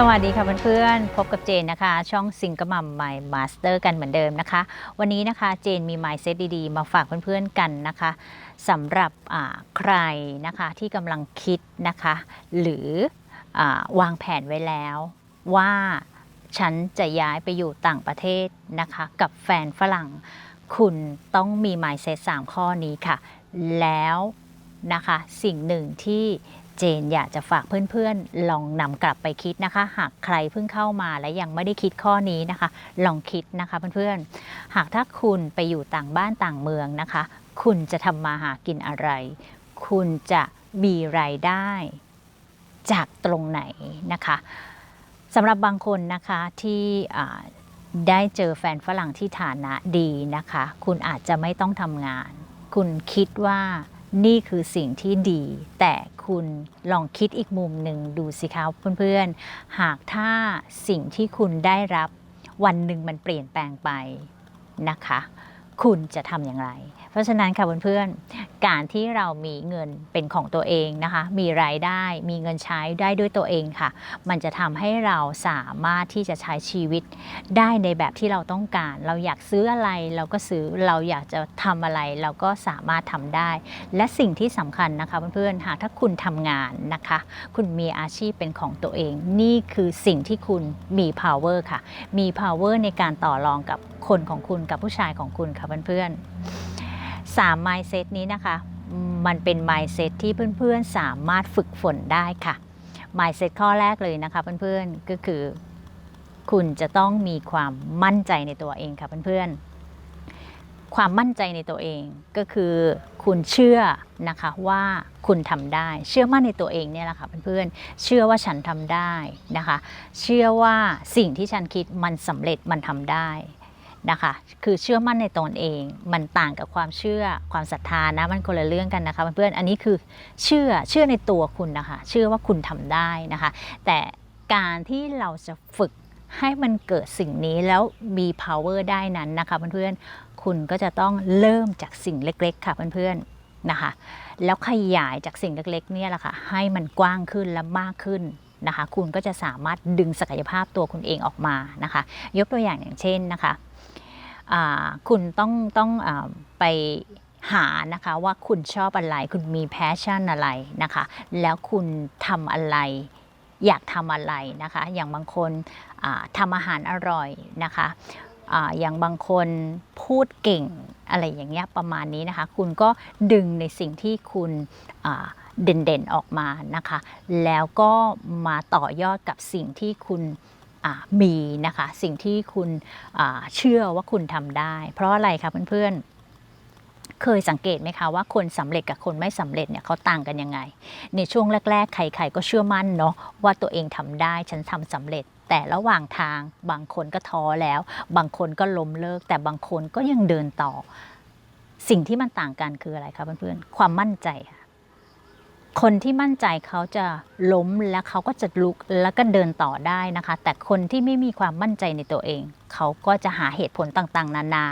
สวัสดีค่ะเพื่อนๆ พบกับเจนนะคะ ช่องซิงกิลมัมไมมาสเตอร์กันเหมือนเดิมนะคะ วันนี้นะคะเจนมีไมซ์เซตดีๆ มาฝากเพื่อนๆกันนะคะสำหรับใครนะคะที่กำลังคิดนะคะ หรืออวางแผนไว้แล้ว ว่าฉันจะย้ายไปอยู่ต่างประเทศนะคะ กับแฟนฝรั่ง คุณต้องมี mindset 3ข้อนี้ค่ะ แล้วนะคะสิ่งหนึ่งที่ เจนอยากจะฝากเพื่อนๆ ลองนำกลับไปคิดนะคะ หากใครเพิ่งเข้ามาและยังไม่ได้คิดข้อนี้นะคะ ลองคิดนะคะเพื่อนๆ หากถ้าคุณไปอยู่ต่างบ้านต่างเมืองนะคะ คุณจะทำมาหากินอะไร คุณจะมีรายได้ จากตรงไหนนะคะสำหรับบางคนนะคะที่ได้เจอแฟนฝรั่งที่ฐานะดีนะคะ คุณอาจจะไม่ต้องทำงาน คุณคิดว่า นี่คือสิ่งที่ดี แต่คุณลองคิดอีกมุมหนึ่งดูสิคะเพื่อนๆ หากถ้าสิ่งที่คุณได้รับวันหนึ่งมันเปลี่ยนแปลงไปนะคะ คุณจะทำอย่างไรเพราะฉะนั้นค่ะเพื่อนๆ การที่เรามีเงินเป็นของตัวเองนะคะ มีรายได้ มีเงินใช้ได้ด้วยตัวเองค่ะ มันจะทำให้เราสามารถที่จะใช้ชีวิตได้ในแบบที่เราต้องการ เราอยากซื้ออะไรเราก็ซื้อ เราอยากจะทำอะไรเราก็สามารถทำได้ และสิ่งที่สำคัญนะคะเพื่อนๆ หากถ้าคุณทำงานนะคะ คุณมีอาชีพเป็นของตัวเอง นี่คือสิ่งที่คุณมี power ค่ะ มี power ในการต่อรองกับคนของคุณกับผู้ชายของคุณค่ะเพื่อนๆ สาม mindset นี้นะคะ มันเป็น mindset ที่เพื่อนๆสามารถฝึกฝนได้ค่ะ mindset ข้อแรกเลยนะคะเพื่อนๆก็คือ คุณจะต้องมีความมั่นใจในตัวเองค่ะเพื่อนๆ ความมั่นใจในตัวเองก็คือคุณเชื่อนะคะว่าคุณทำได้ เชื่อมั่นในตัวเองเนี่ยแหละค่ะเพื่อนๆเชื่อว่าฉันทำได้นะคะ เชื่อว่าสิ่งที่ฉันคิดมันสำเร็จมันทำได้ นะคะ คือเชื่อมั่นในตนเอง มันต่างกับความเชื่อความศรัทธานะ มันคนละเรื่องกันนะคะเพื่อน อันนี้คือเชื่อ เชื่อในตัวคุณนะคะ เชื่อว่าคุณทำได้นะคะ แต่การที่เราจะฝึกให้มันเกิดสิ่งนี้แล้วมี power ได้นั้นนะคะเพื่อนๆ คุณก็จะต้องเริ่มจากสิ่งเล็กๆ ค่ะเพื่อนๆ นะคะ แล้วขยายจากสิ่งเล็กๆ เนี่ยแหละค่ะ ให้มันกว้างขึ้นและมากขึ้นนะคะ คุณก็จะสามารถดึงศักยภาพตัวคุณเองออกมานะคะ ยกตัวอย่างอย่างเช่นนะคะ คุณต้องต้องอไปหานะคะว่าคุณชอบอะไร คุณมีแพชชั่นอะไรนะคะ แล้วคุณทำอะไรอยากทำอะไรนะคะ อย่างบางคนทำอาหารอร่อยนะคะอย่างบางคนพูดเก่งอะไรอย่างเงี้ยประมาณนี้นะคะ คุณก็ดึงในสิ่งที่คุณเด่นๆออกมานะคะ แล้วก็มาต่อยอดกับสิ่งที่คุณ มีนะคะสิ่งที่คุณเชื่อว่าคุณทำได้ เพราะอะไรคะเพื่อนๆเคยสังเกตไหมคะว่าคนสำเร็จกับคนไม่สำเร็จเนี่ยเขาต่างกันยังไง ในช่วงแรก ๆ ใครๆก็เชื่อมั่นเนาะว่าตัวเองทำได้ฉันทำสำเร็จ แต่ระหว่างทางบางคนก็ท้อแล้ว บางคนก็ล้มเลิก แต่บางคนก็ยังเดินต่อ สิ่งที่มันต่างกันคืออะไรคะเพื่อนๆความมั่นใจค่ะ คนที่มั่นใจเขาจะล้มแล้วเขาก็จะลุกแล้วก็เดินต่อได้นะคะ แต่คนที่ไม่มีความมั่นใจในตัวเอง เขาก็จะหาเหตุผลต่างๆ นานา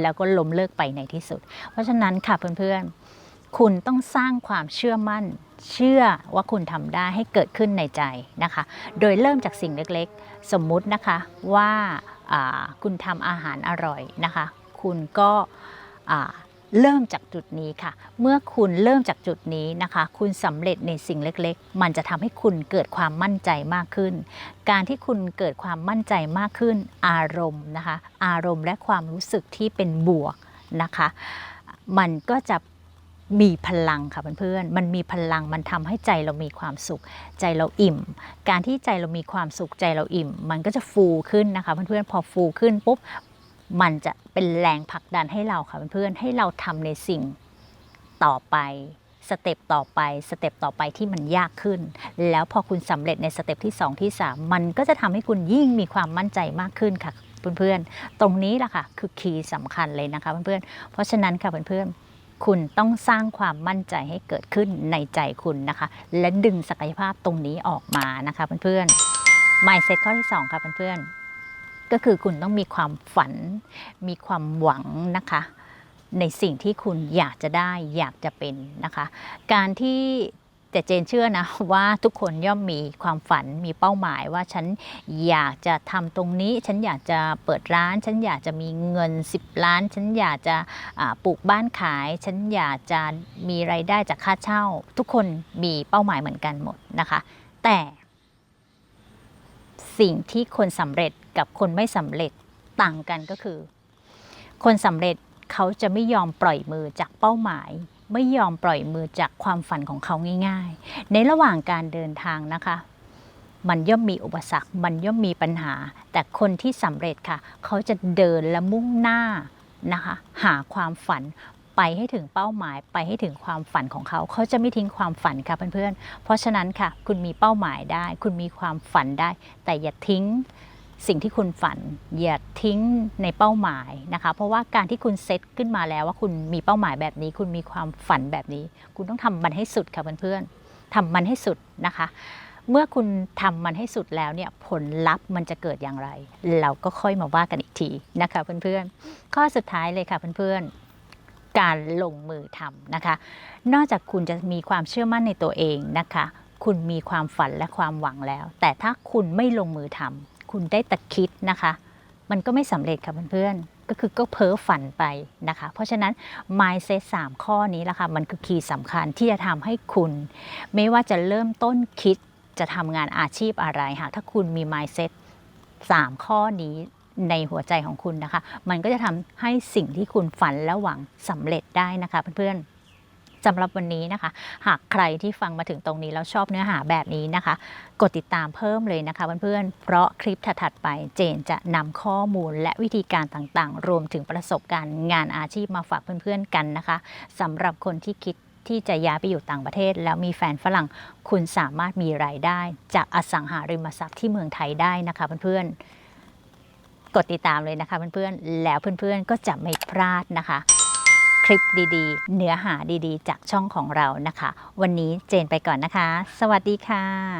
แล้วก็ล้มเลิกไปในที่สุด เพราะฉะนั้นค่ะเพื่อนๆ คุณต้องสร้างความเชื่อมั่น เชื่อว่าคุณทำได้ให้เกิดขึ้นในใจนะคะ โดยเริ่มจากสิ่งเล็กๆ สมมุตินะคะว่าคุณทำอาหารอร่อยนะคะ คุณก็ เริ่มจากจุดนี้ค่ะ เมื่อคุณเริ่มจากจุดนี้นะคะ คุณสำเร็จในสิ่งเล็กๆ มันจะทำให้คุณเกิดความมั่นใจมากขึ้น การที่คุณเกิดความมั่นใจมากขึ้น อารมณ์นะคะ อารมณ์และความรู้สึกที่เป็นบวกนะคะ มันก็จะมีพลังค่ะเพื่อนๆ มันมีพลัง มันทำให้ใจเรามีความสุข ใจเราอิ่ม การที่ใจเรามีความสุขใจเราอิ่ม มันก็จะฟูขึ้นนะคะเพื่อนๆ พอฟูขึ้นปุ๊บ มันจะเป็นแรงผลักดันให้เราค่ะเพื่อนๆให้เราทำในสิ่งต่อไปสเต็ปต่อไปสเต็ปต่อไปที่มันยากขึ้น แล้วพอคุณสำเร็จในสเต็ปที่ 2 ที่ 3 มันก็จะทำให้คุณยิ่งมีความมั่นใจมากขึ้นค่ะเพื่อนๆ ตรงนี้แหละค่ะคือคีย์สำคัญเลยนะคะเพื่อนๆ เพราะฉะนั้นค่ะเพื่อนๆ คุณต้องสร้างความมั่นใจให้เกิดขึ้นในใจคุณนะคะ และดึงศักยภาพตรงนี้ออกมานะคะเพื่อนๆ mindset ข้อที่ 2 ค่ะเพื่อนๆ ก็คือคุณต้องมีความฝัน มีความหวังนะคะ ในสิ่งที่คุณอยากจะได้อยากจะเป็นนะคะ การที่แต่เจนเชื่อนะว่าทุกคนย่อมมีความฝันมีเป้าหมายว่าฉันอยากจะทำตรงนี้ ฉันอยากจะเปิดร้าน ฉันอยากจะมีเงิน 10 ล้าน ฉันอยากจะปลูกบ้านขาย ฉันอยากจะมีไรายได้จากค่าเช่า ทุกคนมีเป้าหมายเหมือนกันหมดนะคะ แต่ สิ่งที่คนสำเร็จกับคนไม่สำเร็จต่างกันก็คือ คนสำเร็จเขาจะไม่ยอมปล่อยมือจากเป้าหมาย ไม่ยอมปล่อยมือจากความฝันของเขาง่าย ๆ ในระหว่างการเดินทางนะคะ มันย่อมมีอุปสรรค มันย่อมมีปัญหา แต่คนที่สำเร็จค่ะ เขาจะเดินและมุ่งหน้านะคะ หาความฝัน ไปให้ถึงเป้าหมายไปให้ถึงความฝันของเขา เขาจะไม่ทิ้งความฝันค่ะเพื่อนๆ เพราะฉะนั้นค่ะ คุณมีเป้าหมายได้ คุณมีความฝันได้ แต่อย่าทิ้งสิ่งที่คุณฝันอย่าทิ้งในเป้าหมายนะคะ เพราะว่าการที่คุณเซตขึ้นมาแล้วว่าคุณมีเป้าหมายแบบนี้ คุณมีความฝันแบบนี้ คุณต้องทำมันให้สุดค่ะเพื่อนๆทำมันให้สุดนะคะ เมื่อคุณทำมันให้สุดแล้วเนี่ยผลลัพธ์มันจะเกิดอย่างไร เราก็ค่อยมาว่ากันอีกทีนะคะเพื่อนๆข้อสุดท้ายเลยค่ะเพื่อนๆ การลงมือทำนะคะ นอกจากคุณจะมีความเชื่อมั่นในตัวเองนะคะ คุณมีความฝันและความหวังแล้ว แต่ถ้าคุณไม่ลงมือทำคุณได้แต่คิดนะคะ มันก็ไม่สำเร็จค่ะเพื่อนๆ ก็คือก็เพ้อฝันไปนะคะ เพราะฉะนั้น mindset 3 ข้อนี้ละค่ะมันคือคีย์สำคัญที่จะทำให้คุณ ไม่ว่าจะเริ่มต้นคิดจะทำงานอาชีพอะไรหากถ้าคุณมี mindset 3 ข้อนี้ ในหัวใจของคุณนะคะ มันก็จะทำให้สิ่งที่คุณฝันและหวังสำเร็จได้นะคะเพื่อนๆสำหรับวันนี้นะคะ หากใครที่ฟังมาถึงตรงนี้แล้วชอบเนื้อหาแบบนี้นะคะ กดติดตามเพิ่มเลยนะคะเพื่อนๆ เพราะคลิปถัดๆไปเจนจะนำข้อมูลและวิธีการต่างๆ รวมถึงประสบการณ์งานอาชีพมาฝากเพื่อนๆกันนะคะสำหรับคนที่คิดที่จะย้ายไปอยู่ต่างประเทศ แล้วมีแฟนฝรั่งคุณสามารถมีรายได้ จากอสังหาริมทรัพย์ที่เมืองไทยได้นะคะเพื่อนๆ กดติดตามเลยนะคะเพื่อนๆ แล้วเพื่อนๆก็จะไม่พลาดนะคะ คลิปดีๆ เนื้อหาดีๆ จากช่องของเรานะคะ วันนี้เจนไปก่อนนะคะ สวัสดีค่ะ